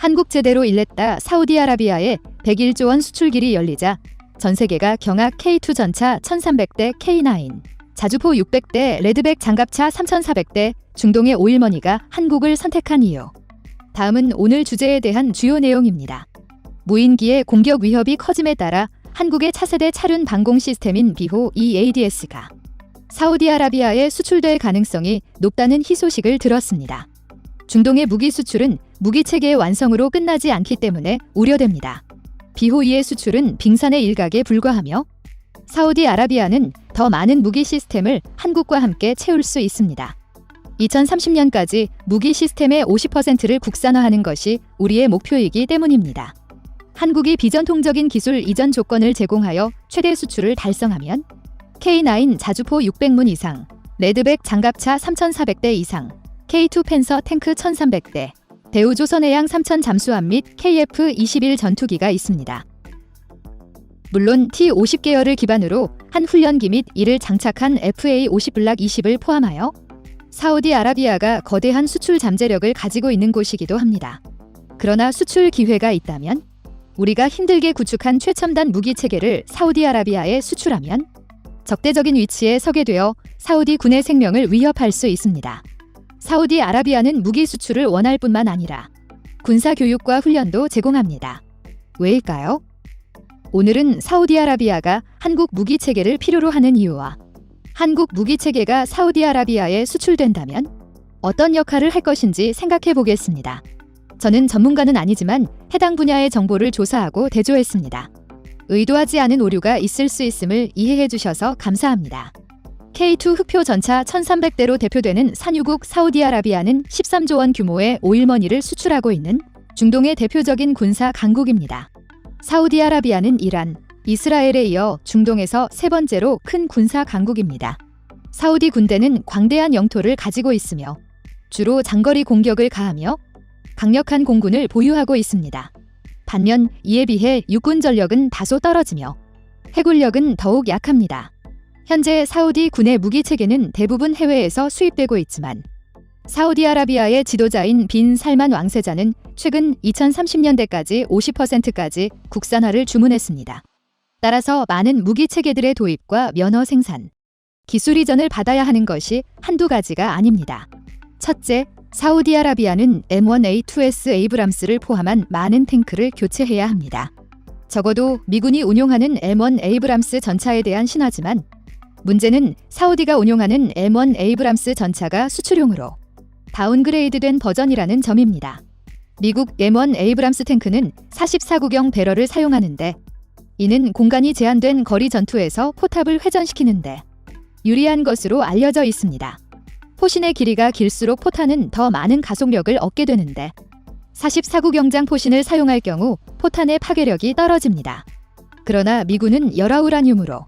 한국 제대로 일냈다 사우디아라비아에 101조 원 수출 길이 열리자 전 세계가 경악 K2 전차 1300대 K9, 자주포 600대 레드백 장갑차 3400대 중동의 오일머니가 한국을 선택한 이유. 다음은 오늘 주제에 대한 주요 내용입니다. 무인기의 공격 위협이 커짐에 따라 한국의 차세대 차륜 방공 시스템인 비호 EADS가 사우디아라비아에 수출될 가능성이 높다는 희소식을 들었습니다. 중동의 무기 수출은 무기 체계의 완성으로 끝나지 않기 때문에 우려됩니다. 비호이의 수출은 빙산의 일각에 불과하며 사우디아라비아는 더 많은 무기 시스템을 한국과 함께 채울 수 있습니다. 2030년까지 무기 시스템의 50%를 국산화하는 것이 우리의 목표이기 때문입니다. 한국이 비전통적인 기술 이전 조건을 제공하여 최대 수출을 달성하면 K9 자주포 600문 이상, 레드백 장갑차 3,400대 이상, K2 펜서 탱크 1,300대, 대우조선해양 3,000 잠수함 및 KF-21 전투기가 있습니다. 물론 T-50 계열을 기반으로 한 훈련기 및 이를 장착한 FA-50 블락 20을 포함하여 사우디아라비아가 거대한 수출 잠재력을 가지고 있는 곳이기도 합니다. 그러나 수출 기회가 있다면 우리가 힘들게 구축한 최첨단 무기 체계를 사우디아라비아에 수출하면 적대적인 위치에 서게 되어 사우디 군의 생명을 위협할 수 있습니다. 사우디 아라비아는 무기 수출을 원할 뿐만 아니라 군사 교육과 훈련도 제공합니다. 왜일까요? 오늘은 사우디아라비아가 한국 무기 체계를 필요로 하는 이유와 한국 무기 체계가 사우디아라비아에 수출된다면 어떤 역할을 할 것인지 생각해 보겠습니다. 저는 전문가는 아니지만 해당 분야의 정보를 조사하고 대조했습니다. 의도하지 않은 오류가 있을 수 있음을 이해해 주셔서 감사합니다. K2 흑표 전차 1300대로 대표되는 산유국 사우디아라비아는 13조 원 규모의 오일머니를 수출하고 있는 중동의 대표적인 군사 강국입니다. 사우디아라비아는 이란, 이스라엘에 이어 중동에서 세 번째로 큰 군사 강국입니다. 사우디 군대는 광대한 영토를 가지고 있으며 주로 장거리 공격을 가하며 강력한 공군을 보유하고 있습니다. 반면 이에 비해 육군 전력은 다소 떨어지며 해군력은 더욱 약합니다. 현재 사우디 군의 무기 체계는 대부분 해외에서 수입되고 있지만 사우디아라비아의 지도자인 빈 살만 왕세자는 최근 2030년대까지 50%까지 국산화를 주문했습니다. 따라서 많은 무기 체계들의 도입과 면허 생산, 기술 이전을 받아야 하는 것이 한두 가지가 아닙니다. 첫째, 사우디아라비아는 M1A2S 에이브람스를 포함한 많은 탱크를 교체해야 합니다. 적어도 미군이 운용하는 M1 에이브람스 전차에 대한 신화지만 문제는 사우디가 운용하는 M1 에이브람스 전차가 수출용으로 다운그레이드된 버전이라는 점입니다. 미국 M1 에이브람스 탱크는 44구경 배럴을 사용하는데 이는 공간이 제한된 거리 전투에서 포탑을 회전시키는데 유리한 것으로 알려져 있습니다. 포신의 길이가 길수록 포탄은 더 많은 가속력을 얻게 되는데 44구 경장 포신을 사용할 경우 포탄의 파괴력이 떨어집니다. 그러나 미군은 열화우라늄으로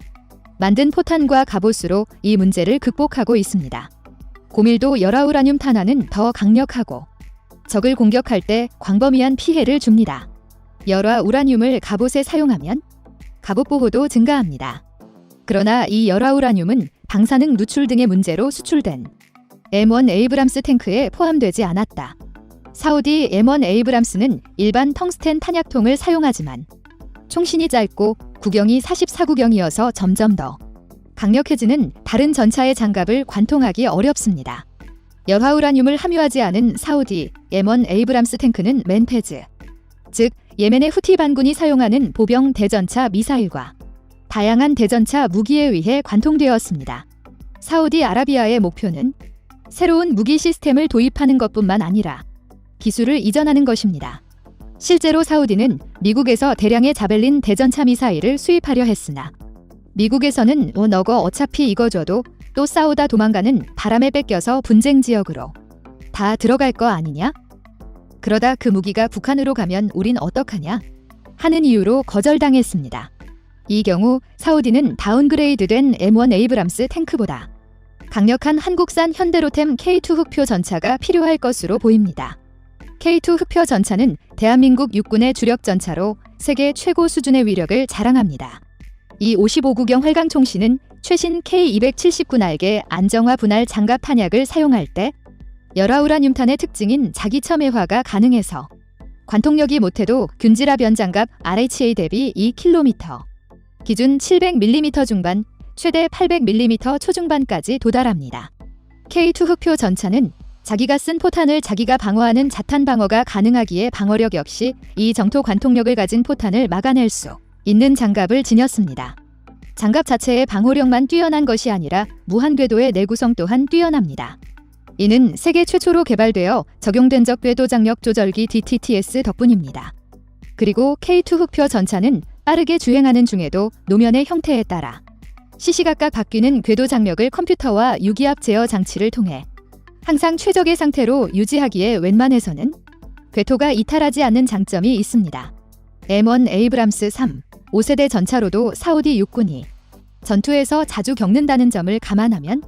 만든 포탄과 갑옷으로 이 문제를 극복하고 있습니다. 고밀도 열화우라늄 탄환은 더 강력하고 적을 공격할 때 광범위한 피해를 줍니다. 열화 우라늄을 갑옷에 사용하면 갑옷 보호도 증가합니다. 그러나 이 열화 우라늄은 방사능 누출 등의 문제로 수출된 M1 에이브람스 탱크에 포함되지 않았다. 사우디 M1 에이브람스는 일반 텅스텐 탄약통을 사용하지만 총신이 짧고 구경이 44구경이어서 점점 더 강력해지는 다른 전차의 장갑을 관통하기 어렵습니다. 열화 우라늄을 함유하지 않은 사우디 M1 에이브람스 탱크는 맨페즈, 즉 예멘의 후티 반군이 사용하는 보병 대전차 미사일과 다양한 대전차 무기에 의해 관통되었습니다. 사우디 아라비아의 목표는 새로운 무기 시스템을 도입하는 것뿐만 아니라 기술을 이전하는 것입니다. 실제로 사우디는 미국에서 대량의 자벨린 대전차 미사일을 수입하려 했으나 미국에서는 어 너거 어차피 이거 줘도 또 싸우다 도망가는 바람에 뺏겨서 분쟁 지역으로 다 들어갈 거 아니냐? 그러다 그 무기가 북한으로 가면 우린 어떡하냐? 하는 이유로 거절당했습니다. 이 경우 사우디는 다운그레이드된 M1 에이브람스 탱크보다 강력한 한국산 현대로템 K2 흑표 전차가 필요할 것으로 보입니다. K2 흑표 전차는 대한민국 육군의 주력 전차로 세계 최고 수준의 위력을 자랑합니다. 이 55구경 활강 총신은 최신 K279 날개 안정화 분할 장갑 탄약을 사용할 때 열화우라늄탄의 특징인 자기 첨예화가 가능해서 관통력이 못해도 균질압 연장갑 RHA 대비 2km. 기준 700mm 중반, 최대 800mm 초중반까지 도달합니다. K2 흑표 전차는 자기가 쓴 포탄을 자기가 방어하는 자탄 방어가 가능하기에 방어력 역시 이 정토 관통력을 가진 포탄을 막아낼 수 있는 장갑을 지녔습니다. 장갑 자체의 방호력만 뛰어난 것이 아니라 무한 궤도의 내구성 또한 뛰어납니다. 이는 세계 최초로 개발되어 적용된 적 궤도 장력 조절기 DTTS 덕분입니다. 그리고 K2 흑표 전차는 빠르게 주행하는 중에도 노면의 형태에 따라 시시각각 바뀌는 궤도 장력을 컴퓨터와 유기압 제어 장치를 통해 항상 최적의 상태로 유지하기에 웬만해서는 궤토가 이탈하지 않는 장점이 있습니다. M1 에이브람스 3 5세대 전차로도 사우디 육군이 전투에서 자주 겪는다는 점을 감안하면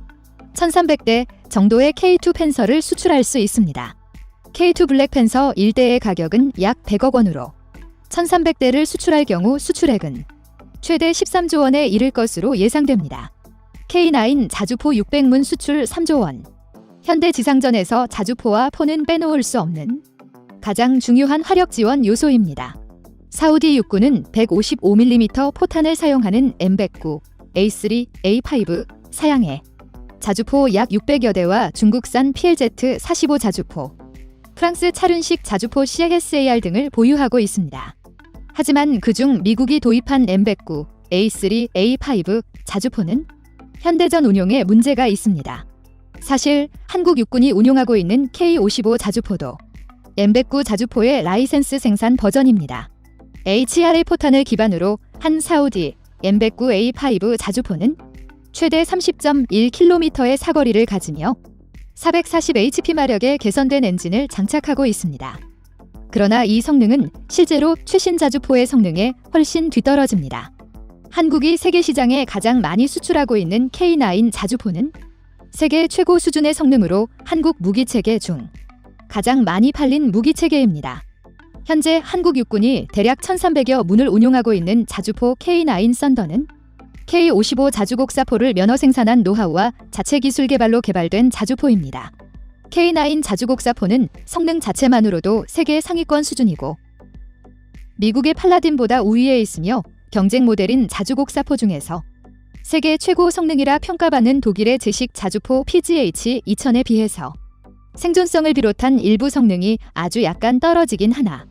1300대 정도의 K2 펜서를 수출할 수 있습니다. K2 블랙 펜서 1대의 가격은 약 100억 원으로 1300대를 수출할 경우 수출액은 최대 13조 원에 이를 것으로 예상됩니다. K9 자주포 600문 수출 3조 원. 현대 지상전에서 자주포와 포는 빼놓을 수 없는 가장 중요한 화력 지원 요소입니다. 사우디 육군은 155mm 포탄을 사용하는 M109, A3, A5 사양해 자주포 약 600여 대와 중국산 PLZ 45 자주포, 프랑스 차륜식 자주포 CSAR 등을 보유하고 있습니다. 하지만 그중 미국이 도입한 M109, A3, A5 자주포는 현대전 운용에 문제가 있습니다. 사실 한국 육군이 운용하고 있는 K55 자주포도 M109 자주포의 라이센스 생산 버전입니다. HRA 포탄을 기반으로 한 사우디 M109A5 자주포는 최대 30.1km의 사거리를 가지며 440hp 마력의 개선된 엔진을 장착하고 있습니다. 그러나 이 성능은 실제로 최신 자주포의 성능에 훨씬 뒤떨어집니다. 한국이 세계 시장에 가장 많이 수출하고 있는 K9 자주포는 세계 최고 수준의 성능으로 한국 무기 체계 중 가장 많이 팔린 무기 체계입니다. 현재 한국 육군이 대략 1,300여 문을 운용하고 있는 자주포 K9 썬더는 K55 자주곡사포를 면허 생산한 노하우와 자체 기술 개발로 개발된 자주포입니다. K9 자주곡사포는 성능 자체만으로도 세계 상위권 수준이고 미국의 팔라딘보다 우위에 있으며 경쟁 모델인 자주곡사포 중에서 세계 최고 성능이라 평가받는 독일의 제식 자주포 PGH 2000에 비해서 생존성을 비롯한 일부 성능이 아주 약간 떨어지긴 하나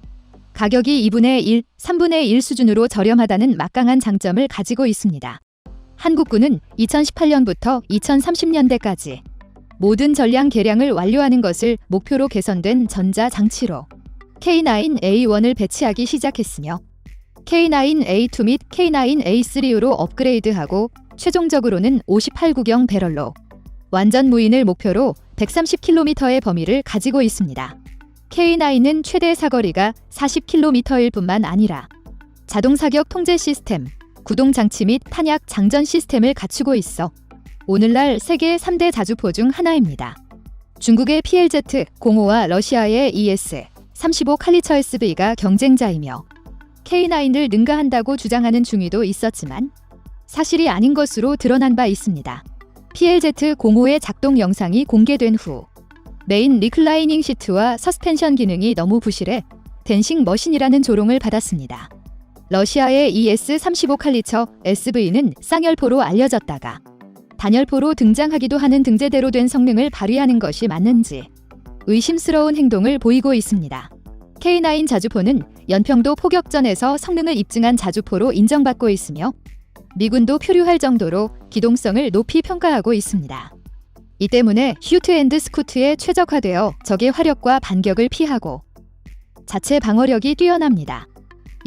가격이 2분의 1, 3분의 1 수준으로 저렴하다는 막강한 장점을 가지고 있습니다. 한국군은 2018년부터 2030년대까지 모든 전량 개량을 완료하는 것을 목표로 개선된 전자장치로 K9A1을 배치하기 시작했으며 K9A2 및 K9A3로 업그레이드하고 최종적으로는 58구경 배럴로 완전 무인을 목표로 130km의 범위를 가지고 있습니다. K9은 최대 사거리가 40km일 뿐만 아니라 자동 사격 통제 시스템, 구동 장치 및 탄약 장전 시스템을 갖추고 있어 오늘날 세계 3대 자주포 중 하나입니다. 중국의 PLZ 05와 러시아의 ES 35 칼리처 SV가 경쟁자이며 K9을 능가한다고 주장하는 중위도 있었지만 사실이 아닌 것으로 드러난 바 있습니다. PLZ 05의 작동 영상이 공개된 후 메인 리클라이닝 시트와 서스펜션 기능이 너무 부실해 댄싱 머신이라는 조롱을 받았습니다. 러시아의 ES-35 칼리처 SV는 쌍열포로 알려졌다가 단열포로 등장하기도 하는 등재대로 된 성능을 발휘하는 것이 맞는지 의심스러운 행동을 보이고 있습니다. K9 자주포는 연평도 포격전에서 성능을 입증한 자주포로 인정받고 있으며 미군도 표류할 정도로 기동성을 높이 평가하고 있습니다. 이 때문에 슈트 앤드 스쿠트에 최적화되어 적의 화력과 반격을 피하고 자체 방어력이 뛰어납니다.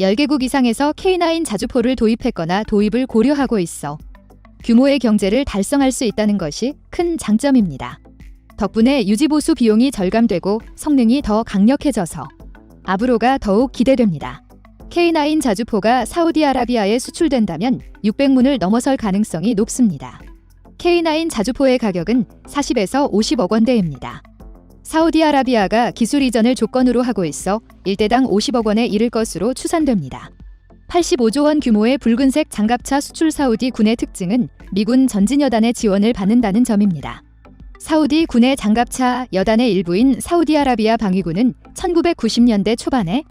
10개국 이상에서 K9 자주포를 도입했거나 도입을 고려하고 있어 규모의 경제를 달성할 수 있다는 것이 큰 장점입니다. 덕분에 유지보수 비용이 절감되고 성능이 더 강력해져서 앞으로가 더욱 기대됩니다. K9 자주포가 사우디아라비아에 수출된다면 600문을 넘어설 가능성이 높습니다. K9 자주포의 가격은 40에서 50억 원대입니다. 사우디아라비아가 기술 이전을 조건으로 하고 있어 일대당 50억 원에 이를 것으로 추산됩니다. 85조 원 규모의 붉은색 장갑차 수출 사우디 군의 특징은 미군 전진 여단의 지원을 받는다는 점입니다. 사우디 군의 장갑차 여단의 일부인 사우디아라비아 방위군은 1990년대 초반에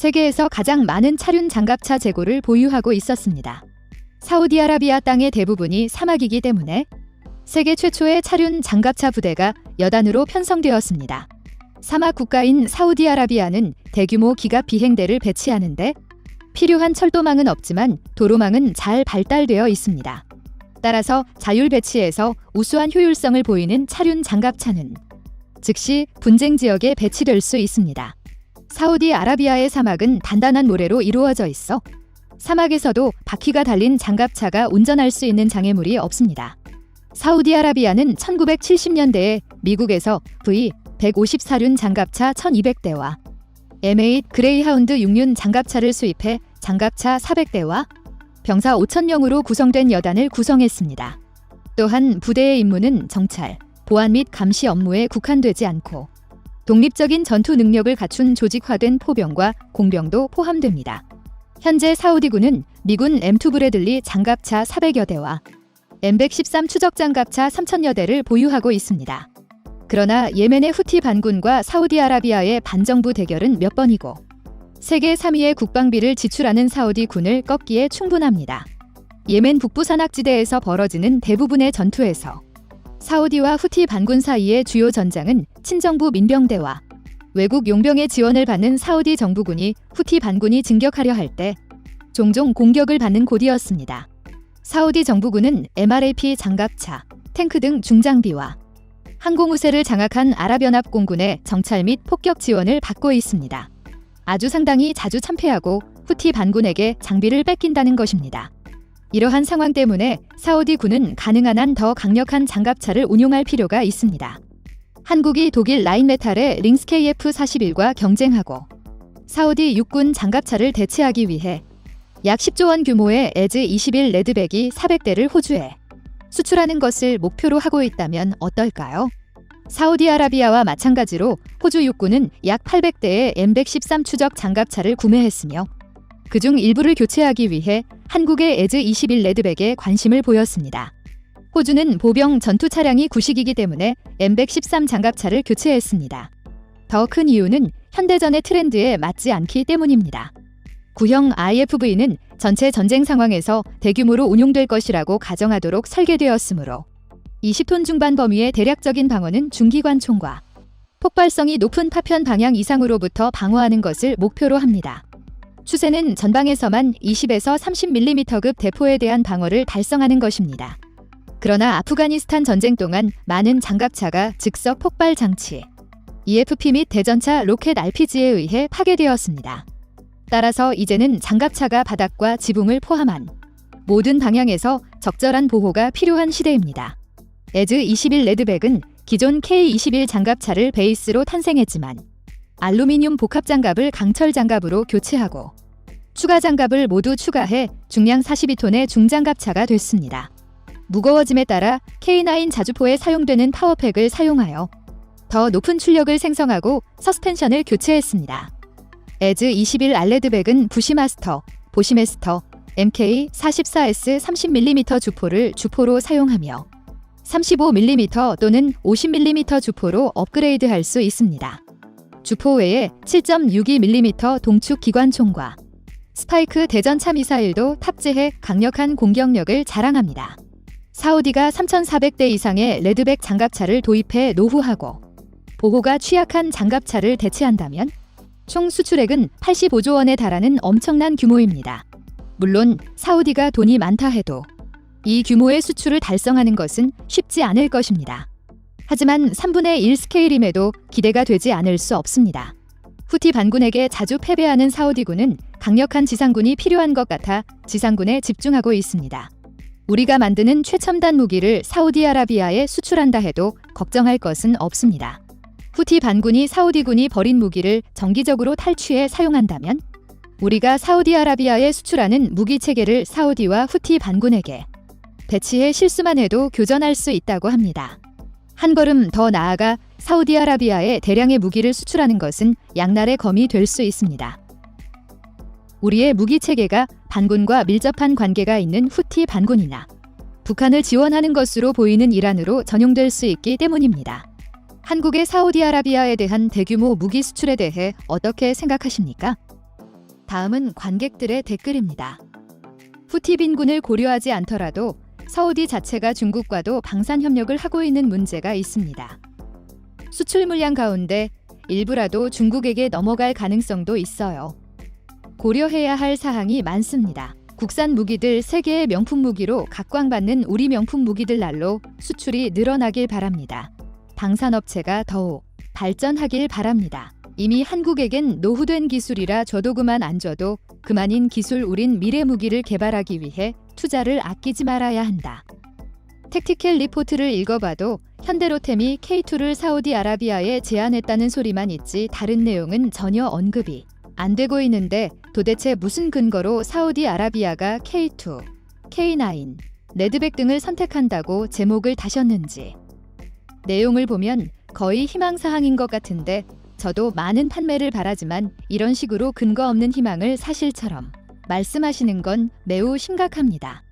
세계에서 가장 많은 차륜 장갑차 재고를 보유하고 있었습니다. 사우디아라비아 땅의 대부분이 사막이기 때문에 세계 최초의 차륜 장갑차 부대가 여단으로 편성되었습니다. 사막 국가인 사우디아라비아는 대규모 기갑 비행대를 배치하는데 필요한 철도망은 없지만 도로망은 잘 발달되어 있습니다. 따라서 자율 배치에서 우수한 효율성을 보이는 차륜 장갑차는 즉시 분쟁 지역에 배치될 수 있습니다. 사우디아라비아의 사막은 단단한 모래로 이루어져 있어 사막에서도 바퀴가 달린 장갑차가 운전할 수 있는 장애물이 없습니다. 사우디아라비아는 1970년대에 미국에서 V154륜 장갑차 1200대와 M8 그레이하운드 6륜 장갑차를 수입해 장갑차 400대와 병사 5,000명으로 구성된 여단을 구성했습니다. 또한 부대의 임무는 정찰, 보안 및 감시 업무에 국한되지 않고 독립적인 전투 능력을 갖춘 조직화된 포병과 공병도 포함됩니다. 현재 사우디군은 미군 M2 브래들리 장갑차 400여 대와 M113 추적 장갑차 3천여 대를 보유하고 있습니다. 그러나 예멘의 후티 반군과 사우디아라비아의 반정부 대결은 몇 번이고 세계 3위의 국방비를 지출하는 사우디 군을 꺾기에 충분합니다. 예멘 북부 산악지대에서 벌어지는 대부분의 전투에서 사우디와 후티 반군 사이의 주요 전장은 친정부 민병대와 외국 용병의 지원을 받는 사우디 정부군이 후티 반군이 진격하려 할 때 종종 공격을 받는 곳이었습니다. 사우디 정부군은 MRAP 장갑차, 탱크 등 중장비와 항공우세를 장악한 아랍연합 공군의 정찰 및 폭격 지원을 받고 있습니다. 아주 상당히 자주 참패하고 후티 반군에게 장비를 뺏긴다는 것입니다. 이러한 상황 때문에 사우디 군은 가능한 한 더 강력한 장갑차를 운용할 필요가 있습니다. 한국이 독일 라인메탈의 링스 KF-41과 경쟁하고 사우디 육군 장갑차를 대체하기 위해 약 10조 원 규모의 에즈 21 레드백이 400대를 호주에 수출하는 것을 목표로 하고 있다면 어떨까요? 사우디아라비아와 마찬가지로 호주 육군은 약 800대의 M113 추적 장갑차를 구매했으며 그중 일부를 교체하기 위해 한국의 에즈 21 레드백에 관심을 보였습니다. 호주는 보병 전투 차량이 구식이기 때문에 M113 장갑차를 교체했습니다. 더 큰 이유는 현대전의 트렌드에 맞지 않기 때문입니다. 구형 IFV는 전체 전쟁 상황에서 대규모로 운용될 것이라고 가정하도록 설계되었으므로 20톤 중반 범위의 대략적인 방어는 중기관 총과 폭발성이 높은 파편 방향 이상으로부터 방어하는 것을 목표로 합니다. 추세는 전방에서만 20에서 30mm급 대포에 대한 방어를 달성하는 것입니다. 그러나 아프가니스탄 전쟁 동안 많은 장갑차가 즉석 폭발 장치, EFP 및 대전차 로켓 RPG에 의해 파괴되었습니다. 따라서 이제는 장갑차가 바닥과 지붕을 포함한 모든 방향에서 적절한 보호가 필요한 시대입니다. 에즈 21 레드백은 기존 K21 장갑차를 베이스로 탄생했지만 알루미늄 복합 장갑을 강철 장갑으로 교체하고 추가 장갑을 모두 추가해 중량 42톤의 중장갑차가 됐습니다. 무거워짐에 따라 K9 자주포에 사용되는 파워팩을 사용하여 더 높은 출력을 생성하고 서스펜션을 교체했습니다. 에즈 21 알레드백은 부시마스터, 보시메스터, MK44S 30mm 주포를 주포로 사용하며 35mm 또는 50mm 주포로 업그레이드할 수 있습니다. 주포 외에 7.62mm 동축 기관총과 스파이크 대전차 미사일도 탑재해 강력한 공격력을 자랑합니다. 사우디가 3,400대 이상의 레드백 장갑차를 도입해 노후하고 보호가 취약한 장갑차를 대체한다면 총 수출액은 85조 원에 달하는 엄청난 규모입니다. 물론 사우디가 돈이 많다 해도 이 규모의 수출을 달성하는 것은 쉽지 않을 것입니다. 하지만 3분의 1 스케일임에도 기대가 되지 않을 수 없습니다. 후티 반군에게 자주 패배하는 사우디군은 강력한 지상군이 필요한 것 같아 지상군에 집중하고 있습니다. 우리가 만드는 최첨단 무기를 사우디아라비아에 수출한다 해도 걱정할 것은 없습니다. 후티 반군이 사우디군이 버린 무기를 정기적으로 탈취해 사용한다면 우리가 사우디아라비아에 수출하는 무기 체계를 사우디와 후티 반군에게 배치해 실수만 해도 교전할 수 있다고 합니다. 한 걸음 더 나아가 사우디아라비아에 대량의 무기를 수출하는 것은 양날의 검이 될 수 있습니다. 우리의 무기 체계가 반군과 밀접한 관계가 있는 후티 반군이나 북한을 지원하는 것으로 보이는 이란으로 전용될 수 있기 때문입니다. 한국의 사우디아라비아에 대한 대규모 무기 수출에 대해 어떻게 생각하십니까? 다음은 관객들의 댓글입니다. 후티 빈군을 고려하지 않더라도 사우디 자체가 중국과도 방산 협력을 하고 있는 문제가 있습니다. 수출 물량 가운데 일부라도 중국에게 넘어갈 가능성도 있어요. 고려해야 할 사항이 많습니다. 국산 무기들 세계의 명품 무기로 각광받는 우리 명품 무기들 날로 수출이 늘어나길 바랍니다. 방산업체가 더욱 발전하길 바랍니다. 이미 한국에겐 노후된 기술이라 줘도 그만 안 줘도 그만인 기술 우린 미래 무기를 개발하기 위해 투자를 아끼지 말아야 한다. 택티켈 리포트를 읽어봐도 현대로템이 K2를 사우디아라비아에 제안했다는 소리만 있지 다른 내용은 전혀 언급이 안 되고 있는데 도대체 무슨 근거로 사우디아라비아가 K2, K9, 레드백 등을 선택한다고 제목을 다셨는지 내용을 보면 거의 희망사항인 것 같은데 저도 많은 판매를 바라지만 이런 식으로 근거 없는 희망을 사실처럼 말씀하시는 건 매우 심각합니다.